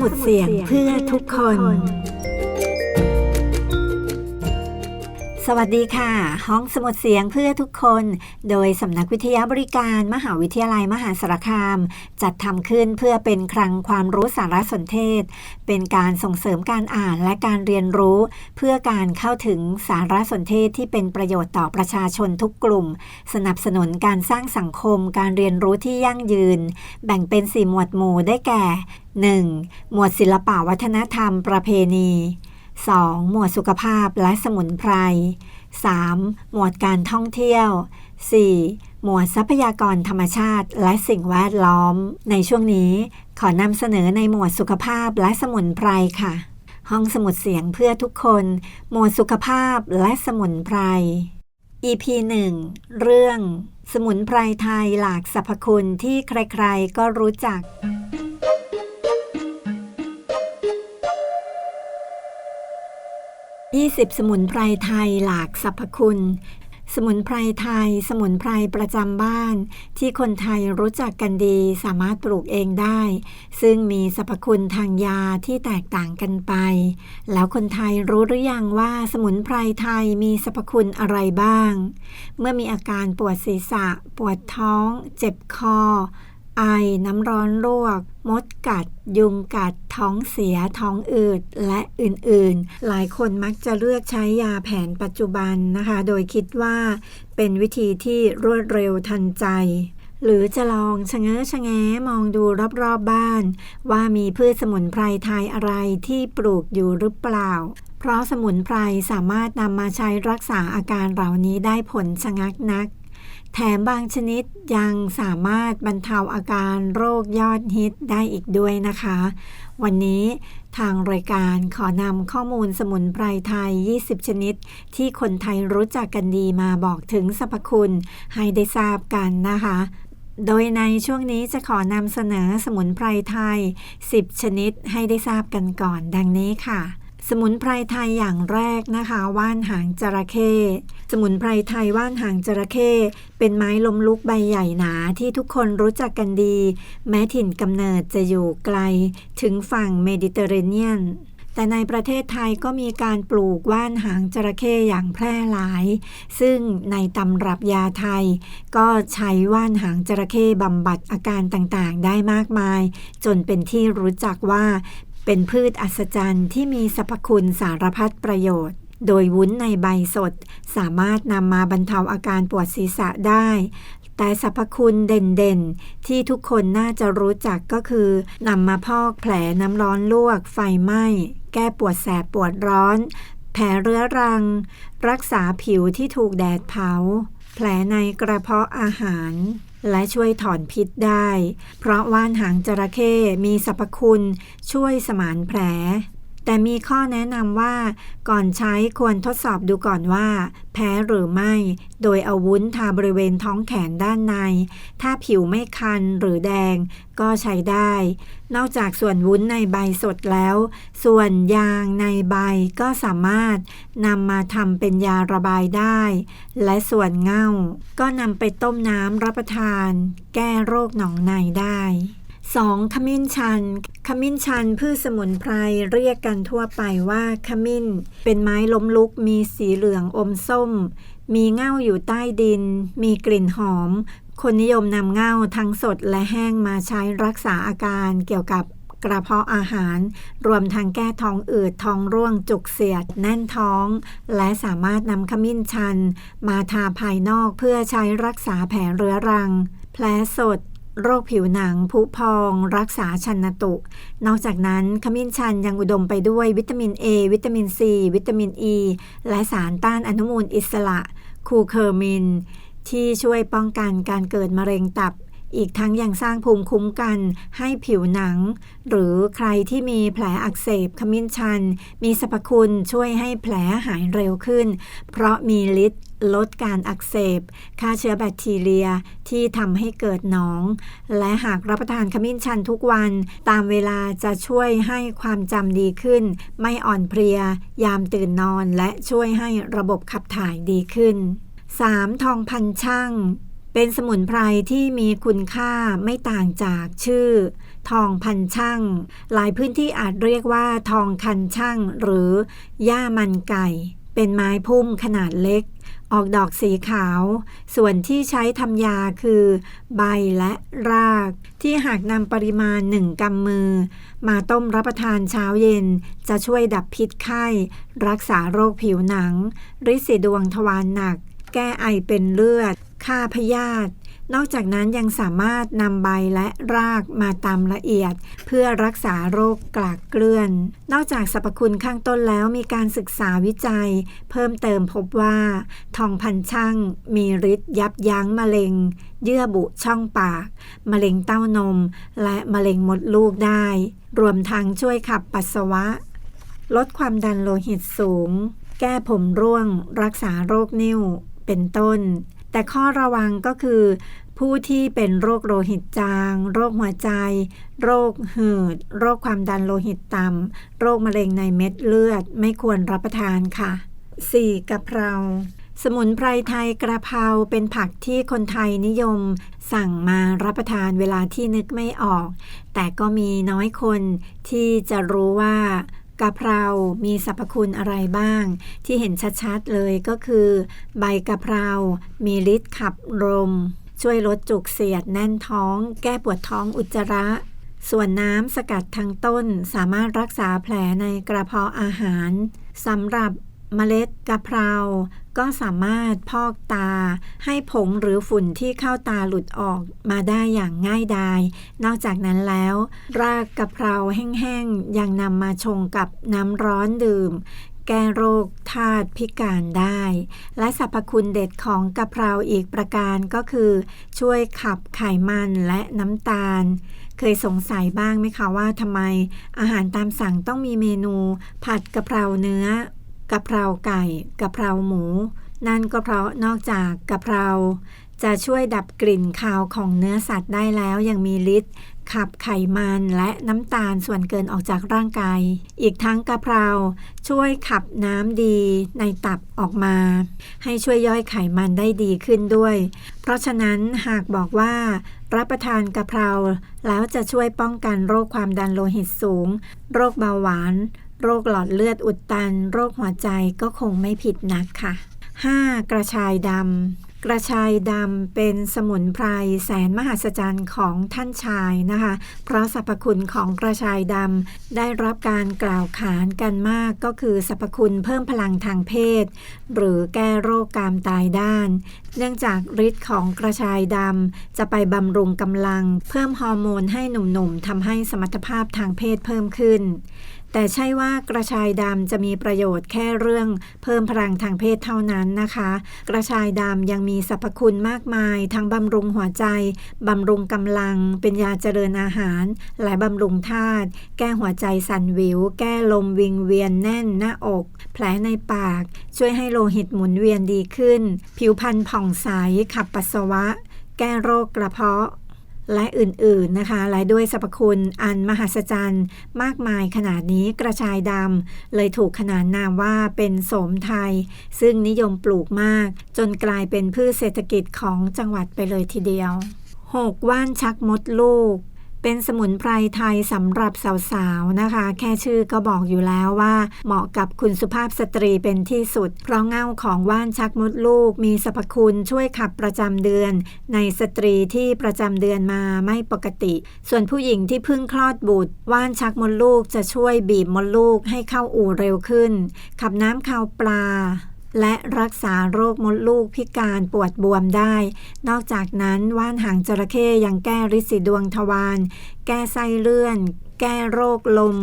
มุดเสียงเพื่อทุกคน สวัสดีค่ะ ห้องสมุดเสียงเพื่อทุกคน โดยสำนักวิทยาบริการมหาวิทยาลัยมหาสารคาม จัดทำขึ้นเพื่อเป็นคลังความรู้สารสนเทศ เป็นการส่งเสริมการอ่านและการเรียนรู้ เพื่อการเข้าถึงสารสนเทศที่เป็นประโยชน์ต่อประชาชนทุกกลุ่ม สนับสนุนการสร้างสังคม การเรียนรู้ที่ยั่งยืน แบ่งเป็นสี่หมวดหมู่ได้แก่ 1. หมวดศิลปวัฒนธรรม ประเพณี 2. หมวดสุขภาพและสมุนไพร 3. หมวดการท่องเที่ยว 4. หมวดทรัพยากรธรรมชาติและสิ่งแวดล้อม ในช่วงนี้ขอนำเสนอในหมวดสุขภาพและสมุนไพรค่ะ ห้องสมุดเสียงเพื่อทุกคน หมวดสุขภาพและสมุนไพร EP 1 เรื่อง สมุนไพรไทยหลากสรรพคุณที่ใครๆก็รู้จัก 20 สมุนไพรไทยหลากสรรพคุณ สมุนไพรไทย สมุนไพรประจำบ้าน ที่คนไทยรู้จักกันดีสามารถปลูกเองได้ ซึ่งมีสรรพคุณทางยาที่แตกต่างกันไป แล้วคนไทยรู้หรือยังว่าสมุนไพรไทยมีสรรพคุณอะไรบ้าง เมื่อมีอาการปวดศีรษะ ปวดท้อง เจ็บคอ ไอ น้ำร้อนลวก มดกัด ยุงกัด ท้องเสีย ท้องอืด และอื่นๆ หลายคนมักจะเลือกใช้ยาแผนปัจจุบันนะคะ โดยคิดว่าเป็นวิธีที่รวดเร็วทันใจ หรือจะลองชะเง้อชะแงมองดูรอบๆบบ้าน ว่ามีพืชสมุนไพรไทยอะไรที่ปลูกอยู่หรือเปล่า เพราะสมุนไพรสามารถนำมาใช้รักษาอาการเหล่านี้ได้ผลชะงักนัก แถมบางชนิดยังสามารถบรรเทาอาการโรคยอดฮิตได้อีกด้วยนะคะ วันนี้ทางรายการขอนำข้อมูลสมุนไพรไทย 20 ชนิด ที่คนไทยรู้จักกันดีมาบอกถึงสรรพคุณ ให้ได้ทราบกันนะคะ โดยในช่วงนี้จะขอนำเสนอสมุนไพรไทย 10 ชนิดให้ได้ทราบกันก่อนดังนี้ค่ะ สมุนไพรไทยอย่างแรกนะคะ ว่านหางจระเข้สมุนไพรไทยว่านหางจระเข้เป็นไม้ลมลุกใบใหญ่หนาที่ทุกคนรู้จักกันดี แม้ถิ่นกำเนิดจะอยู่ไกล ถึงฝั่งเมดิเตอร์เรเนียน แต่ในประเทศไทยก็มีการปลูกว่านหางจระเข้อย่างแพร่หลาย ซึ่งในตำรับยาไทย ก็ใช้ว่านหางจระเข้บำบัดอาการต่างๆ ได้มากมาย จนเป็นที่รู้จักว่า เป็นพืชอัศจรรย์ที่มีสรรพคุณสารพัดประโยชน์ โดยวุ้นในใบสด สามารถนำมาบรรเทาอาการปวดศีรษะได้ แต่สรรพคุณเด่นๆ ที่ทุกคนน่าจะรู้จักก็คือนำมาพอกแผลน้ำร้อนลวก ไฟไหม้ แก้ปวดแสบปวดร้อน แผลเรื้อรัง รักษาผิวที่ถูกแดดเผา แผลในกระเพาะอาหาร และช่วยถอนพิษได้ เพราะว่านหางจระเข้มีสรรพคุณช่วยสมานแผล แต่มีข้อแนะนำว่า ก่อนใช้ควรทดสอบดูก่อนว่า แพ้หรือไม่ โดยเอาวุ้นทาบริเวณท้องแขนด้านใน ถ้าผิวไม่คันหรือแดงก็ใช้ได้ นอกจากส่วนวุ้นในใบสดแล้ว ส่วนยางในใบก็สามารถนำมาทำเป็นยาระบายได้ และส่วนเง่า ก็นำไปต้มน้ำรับประทาน แก้โรคหนองในได้ 2. ขมิ้นชัน ขมิ้นชันพืชสมุนไพรเรียกกันทั่วไปว่าขมิ้น เป็นไม้ล้มลุกมีสีเหลืองอมส้ม มีเง่าอยู่ใต้ดิน มีกลิ่นหอม คนนิยมนำเง่าทั้งสดและแห้งมาใช้รักษาอาการเกี่ยวกับกระเพาะอาหาร รวมทั้งแก้ท้องอืดท้องร่วงจุกเสียด แน่นท้อง และสามารถนำขมิ้นชัน มาทาภายนอกเพื่อใช้รักษาแผลเรื้อรัง แผลสด โรคผิวหนังผุพอง รักษาชันตุ นอกจากนั้นขมิ้นชันยังอุดมไปด้วยวิตามิน A วิตามิน C วิตามิน E และสารต้านอนุมูลอิสระ คูเคอร์มิน ที่ช่วยป้องกันการเกิดมะเร็งตับ อีกทั้งยังสร้างภูมิคุ้มกันให้ผิวหนัง หรือใครที่มีแผลอักเสบขมิ้นชัน มีสรรพคุณช่วยให้แผลหายเร็วขึ้น เพราะมีฤทธิ์ลดการอักเสบฆ่าเชื้อแบคทีเรียที่ทำให้เกิดหนอง และหากรับประทานขมิ้นชันทุกวัน ตามเวลาจะช่วยให้ความจำดีขึ้น ไม่อ่อนเพลีย ยามตื่นนอนและช่วยให้ระบบขับถ่ายดีขึ้น 3. ทองพันช่าง เป็นสมุนไพรที่มีคุณค่าไม่ต่างจากชื่อ ทองพันช่าง หลายพื้นที่อาจเรียกว่าทองคันช่างหรือย่ามันไก่ เป็นไม้พุ่มขนาดเล็ก ออกดอกสีขาว ส่วนที่ใช้ทำยาคือ ใบและราก ที่หากนำปริมาณหนึ่งกำมือ มาต้มรับประทานเช้าเย็น จะช่วยดับพิษไข้ รักษาโรคผิวหนัง ริดสีดวงทวารหนัก แก้ไอเป็นเลือด ฆ่าพยาธินอกจากนั้นยังสามารถนำใบและรากมาตำละเอียด เพื่อรักษาโรคกลากเกลื่อน นอกจากสรรพคุณข้างต้นแล้วมีการศึกษาวิจัย เพิ่มเติมพบว่า ทองพันช่างมีฤทธิ์ยับยั้งมะเร็ง เยื่อบุช่องปาก มะเร็งเต้านม และมะเร็งมดลูกได้ รวมทั้งช่วยขับปัสสาวะ ลดความดันโลหิตสูง แก้ผมร่วง รักษาโรคนิ่วเป็นต้น แต่ข้อระวังก็คือ ผู้ที่เป็นโรคโลหิตจาง โรคหัวใจ โรคหืด โรคความดันโลหิตต่ำ โรคมะเร็งในเม็ดเลือดไม่ควรรับประทานค่ะ 4. กะเพราสมุนไพรไทยกระเพราเป็นผักที่คนไทยนิยม สั่งมารับประทานเวลาที่นึกไม่ออก แต่ก็มีน้อยคนที่จะรู้ว่า กะเพรา มีสรรพคุณอะไรบ้าง ที่เห็นชัดๆเลยก็คือ ใบกะเพรา มีฤทธิ์ขับลม ช่วยลดจุกเสียดแน่นท้อง แก้ปวดท้องอุจจาระ ส่วนน้ำสกัดทางต้นสามารถรักษาแผลในกระเพาะอาหารสำหรับ เมล็ดกะเพรา ก็สามารถพอกตา ให้ผงหรือฝุ่นที่เข้าตาหลุดออกมาได้อย่างง่ายดาย นอกจากนั้นแล้ว รากกะเพราแห้งๆ ยังนำมาชงกับน้ำร้อนดื่ม แก้โรคธาตุพิการได้ และสรรพคุณเด็ดของกะเพราอีกประการก็คือ ช่วยขับไขมันและน้ำตาลเคยสงสัยบ้างไหมคะว่าทำไมอาหารตามสั่งต้องมีเมนู ผัดกะเพราเนื้อะเพราไก่กะเพราหมู นั่นก็เพราะนอกจากกะเพรา จะช่วยดับกลิ่นคาวของเนื้อสัตว์ได้แล้วยังมีฤทธิ์ขับไขมันและน้ำตาลส่วนเกินออกจากร่างกาย อีกทั้งกะเพราช่วยขับน้ำดีในตับออกมา ให้ช่วยย่อยไขมันได้ดีขึ้นด้วย เพราะฉะนั้นหากบอกว่า รับประทานกะเพราแล้วจะช่วยป้องกันโรคความดันโลหิตสูง โรคเบาหวาน โรคหลอดเลือดอุดตัน โรคหัวใจก็คงไม่ผิดนักค่ะ 5. กระชายดำกระชายดำเป็นสมุนไพรแสนมหัศจรรย์ของท่านชายนะคะ เพราะสรรพคุณของกระชายดำได้รับการกล่าวขานกันมากก็คือสรรพคุณเพิ่มพลังทางเพศ หรือแก้โรคกามตายด้าน เนื่องจากฤทธิ์ของกระชายดำจะไปบำรุงกำลัง เพิ่มฮอร์โมนให้หนุ่มๆทำให้สมรรถภาพทางเพศเพิ่มขึ้น แต่ใช่ว่ากระชายดำจะมีประโยชน์แค่เรื่อง เพิ่มพลังทางเพศเท่านั้นนะคะ กระชายดำยังมีสรรพคุณมากมาย ทั้งบำรุงหัวใจบำรุงกำลัง เป็นยาเจริญอาหารและบำรุงธาตุแก้หัวใจสั่นวิว แก้ลมวิงเวียนแน่นหน้าอก แผลในปาก ช่วยให้โลหิตหมุนเวียนดีขึ้น ผิวพรรณผ่องใสขับปัสสาวะ แก้โรคกระเพาะ และอื่นๆนะคะและด้วยสรรพคุณอันมหัศจรรย์ มากมายขนาดนี้กระชายดำเลยถูกขนานนามว่าเป็นโสมไทย ซึ่งนิยมปลูกมาก จนกลายเป็นพืชเศรษฐกิจของจังหวัดไปเลยทีเดียว 6. ว่านชักมดลูก เป็นสมุนไพรไทยสำหรับสาวๆนะคะ แค่ชื่อก็บอกอยู่แล้วว่า เหมาะกับคุณสุภาพสตรีเป็นที่สุด เพราะเง่าของว่านชักมดลูก มีสรรพคุณช่วยขับประจำเดือน ในสตรีที่ประจำเดือนมาไม่ปกติ ส่วนผู้หญิงที่เพิ่งคลอดบุตร ว่านชักมดลูกจะช่วยบีบมดลูกให้เข้าอู่เร็วขึ้น ขับน้ำข่าวปลา และรักษาโรคมดลูกพิการปวดบวมได้ นอกจากนั้นว่านหางจระเข้ยังแก้ริดสีดวงทวาร แก้ไส้เลื่อน แก้โรคลม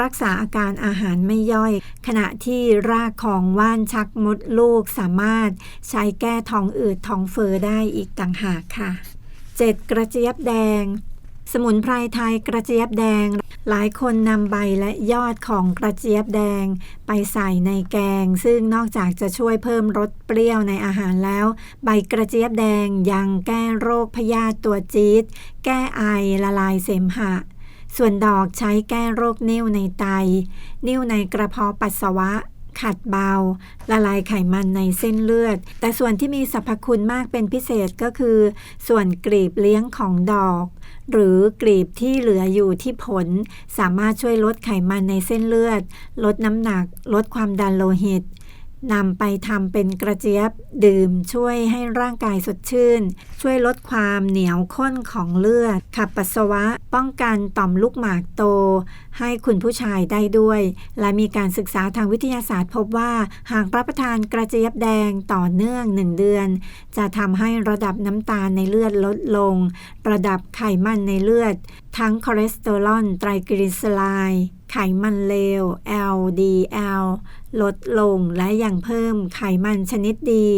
รักษาอาการอาหารไม่ย่อย ขณะที่รากของว่านชักมดลูกสามารถใช้แก้ท้องอืดท้องเฟอ้อได้อีกต่างหากค่ะ 7. กระเจี๊ยบแดง สมุนไพรไทยกระเจี๊ยบแดง หลายคนนำใบและยอดของกระเจี๊ยบแดง ไปใส่ในแกง ซึ่งนอกจากจะช่วยเพิ่มรสเปรี้ยวในอาหารแล้ว ใบกระเจี๊ยบแดงยังแก้โรคพยาธิตัวจี๊ด แก้ไอละลายเสมหะ ส่วนดอกใช้แก้โรคนิ่วในไต นิ่วในกระเพาะปัสสาวะ ขัดเบา ละลายไขมันในเส้นเลือด แต่ส่วนที่มีสรรพคุณมากเป็นพิเศษก็คือ ส่วนกลีบเลี้ยงของดอก หรือกลีบที่เหลืออยู่ที่ผล สามารถช่วยลดไขมันในเส้นเลือด ลดน้ำหนัก ลดความดันโลหิต นำไปทำเป็นกระเจี๊ยบดื่มช่วยให้ร่างกายสดชื่น ช่วยลดความเหนียวข้นของเลือด ขับปัสสาวะ ป้องกันต่อมลูกหมากโต ให้คุณผู้ชายได้ด้วย และมีการศึกษาทางวิทยาศาสตร์พบว่า หากรับประทานกระเจี๊ยบแดงต่อเนื่องหนึ่งเดือน จะทำให้ระดับน้ำตาลในเลือดลดลง ระดับไขมันในเลือด ทั้งคอเลสเตอรอลไตรกลีเซอไรด์ไขมันเลว LDL ลดลงและยังเพิ่มไขมันชนิดดี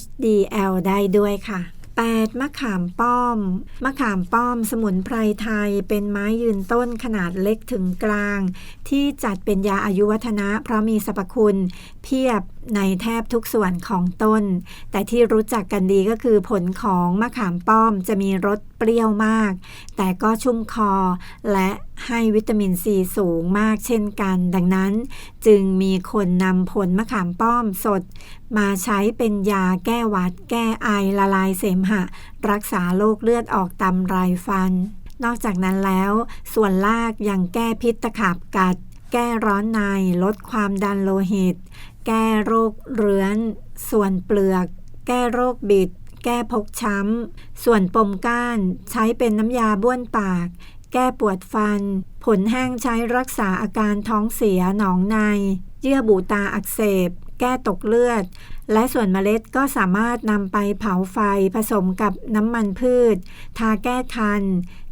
HDL ได้ด้วยค่ะ 8. มะขามป้อม มะขามป้อมสมุนไพรไทยเป็นไม้ยืนต้นขนาดเล็กถึงกลาง ที่จัดเป็นยาอายุวัฒนะ เพราะมีสรรพคุณ เพียบในแทบทุกส่วนของต้น แต่ที่รู้จักกันดีก็คือผลของมะขามป้อมจะมีรส รี้ยวมาก แต่ก็ชุ่มคอและให้วิตามินซีสูงมากเช่นกัน ดังนั้นจึงมีคนนำผลมะขามป้อมสด มาใช้เป็นยาแก้หวัด แก้ไอละลายเสมหะ รักษาโรคเลือดออกตามไรฟัน นอกจากนั้นแล้ว ส่วนลากยังแก้พิษตะขาบกัด แก้ร้อนในลดความดันโลหิต แก้โรคเรื้อน ส่วนเปลือก แก้โรคบิด แก้พกช้ำ ส่วนปมก้านใช้เป็นน้ำยาบ้วนปาก แก้ปวดฟัน ผลแห้งใช้รักษาอาการท้องเสียหนองใน เยื่อบุตาอักเสบ แก้ตกเลือด และส่วนเมล็ดก็สามารถนำไปเผาไฟผสมกับน้ำมันพืช ทาแก้คัน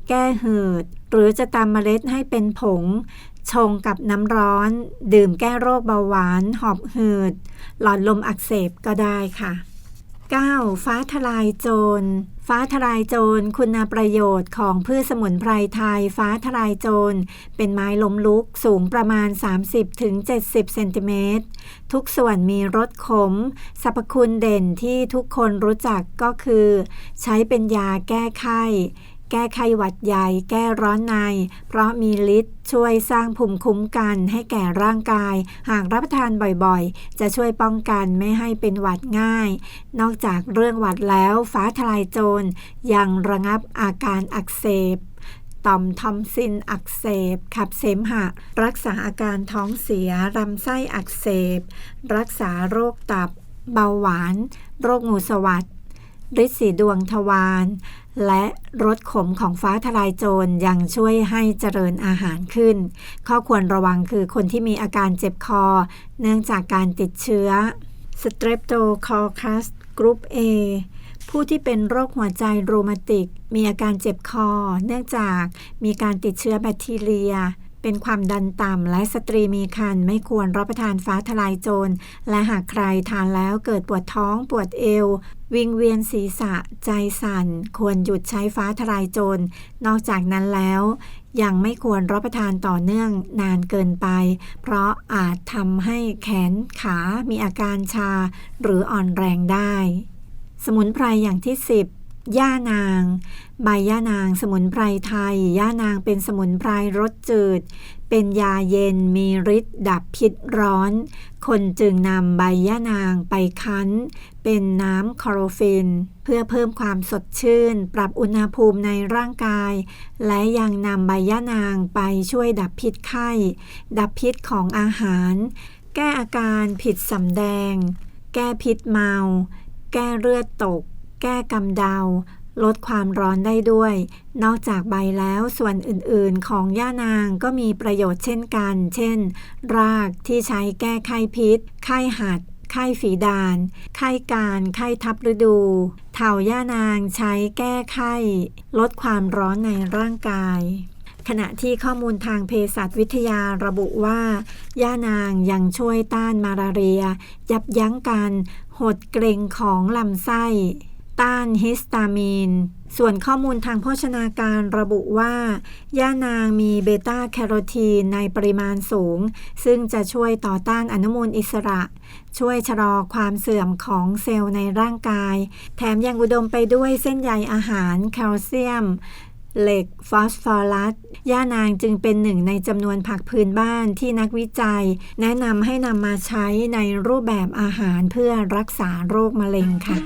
แก้หืด หรือจะตำเมล็ดให้เป็นผงชงกับน้ำร้อน ดื่มแก้โรคเบาหวาน หอบหืด หลอดลมอักเสบก็ได้ค่ะ 9. ฟ้าทลายโจร ฟ้าทลายโจร คุณประโยชน์ของพืชสมุนไพรไทย ฟ้าทลายโจร เป็นไม้ล้มลุกสูงประมาณ 30-70 เซนติเมตร ทุกส่วนมีรสขม สรรพคุณเด่นที่ทุกคนรู้จักก็คือ ใช้เป็นยาแก้ไข้ แก้ไขหวัดใหญ่ แก้ร้อนใน เพราะมีฤทธิ์ช่วยสร้างภูมิคุ้มกันให้แก่ร่างกาย หากรับประทานบ่อยๆ จะช่วยป้องกันไม่ให้เป็นหวัดง่าย นอกจากเรื่องหวัดแล้วฟ้าทลายโจรยังระงับอาการอักเสบต่อมทอมซินอักเสบ ขับเสมหะ รักษาอาการท้องเสียลำไส้อักเสบ รักษาโรคตับ เบาหวาน โรคงูสวัดฤทธิ์สีดวงทวาร และรสขมของฟ้าทลายโจรยังช่วยให้เจริญอาหารขึ้น ข้อควรระวังคือคนที่มีอาการเจ็บคอ เนื่องจากการติดเชื้อ Streptococcus Group A ผู้ที่เป็นโรคหัวใจโรมาติก มีอาการเจ็บคอ เนื่องจากมีการติดเชื้อแบคทีเรีย เป็นความดันต่ำและสตรีมีครรภ์ไม่ควรรับประทานฟ้าทลายโจร และหากใครทานแล้วเกิดปวดท้องปวดเอว วิงเวียนศีรษะ ใจสั่น ควรหยุดใช้ฟ้าทลายโจร นอกจากนั้นแล้ว ยังไม่ควรรับประทานต่อเนื่องนานเกินไป เพราะอาจทำให้แขนขามีอาการชา หรืออ่อนแรงได้ สมุนไพรอย่างที่ 10 ย่านาง ใบย่านางสมุนไพรไทย ย่านางเป็นสมุนไพรรสจืด เป็นยาเย็นมีฤทธิ์ดับพิษร้อน คนจึงนำใบย่านางไปคั้น เป็นน้ำคลอโรฟิน เพื่อเพิ่มความสดชื่น ปรับอุณหภูมิในร่างกาย และยังนำใบย่านางไปช่วยดับพิษไข้ ดับพิษของอาหาร แก้อาการผิดสำแดง แก้พิษเมา แก้เลือดตก แก้กำเดา ลดความร้อนได้ด้วย นอกจากใบแล้วส่วนอื่นๆ ของย่านางก็มีประโยชน์เช่นกัน เช่น รากที่ใช้แก้ไข้พิษ ไข้หัด ไข้ฝีดาน ไข้การ ไข้ทับฤดู เถาย่านางใช้แก้ไข้ ลดความร้อนในร่างกายขณะที่ข้อมูลทางเภสัชวิทยาระบุว่า ย่านางยังช่วยต้านมาลาเรีย ยับยั้งการหดเกร็งของลำไส้ ต้านฮิสตามีน ส่วนข้อมูลทางโภชนาการระบุว่า ย่านางมีเบต้าแคโรทีนในปริมาณสูง ซึ่งจะช่วยต่อต้านอนุมูลอิสระ ช่วยชะลอความเสื่อมของเซลล์ในร่างกาย แถมยังอุดมไปด้วยเส้นใยอาหารแคลเซียมเหล็กฟอสฟอรัส ย่านางจึงเป็นหนึ่งในจำนวนผักพื้นบ้านที่นักวิจัย แนะนำให้นำมาใช้ในรูปแบบอาหารเพื่อรักษาโรคมะเร็งค่ะ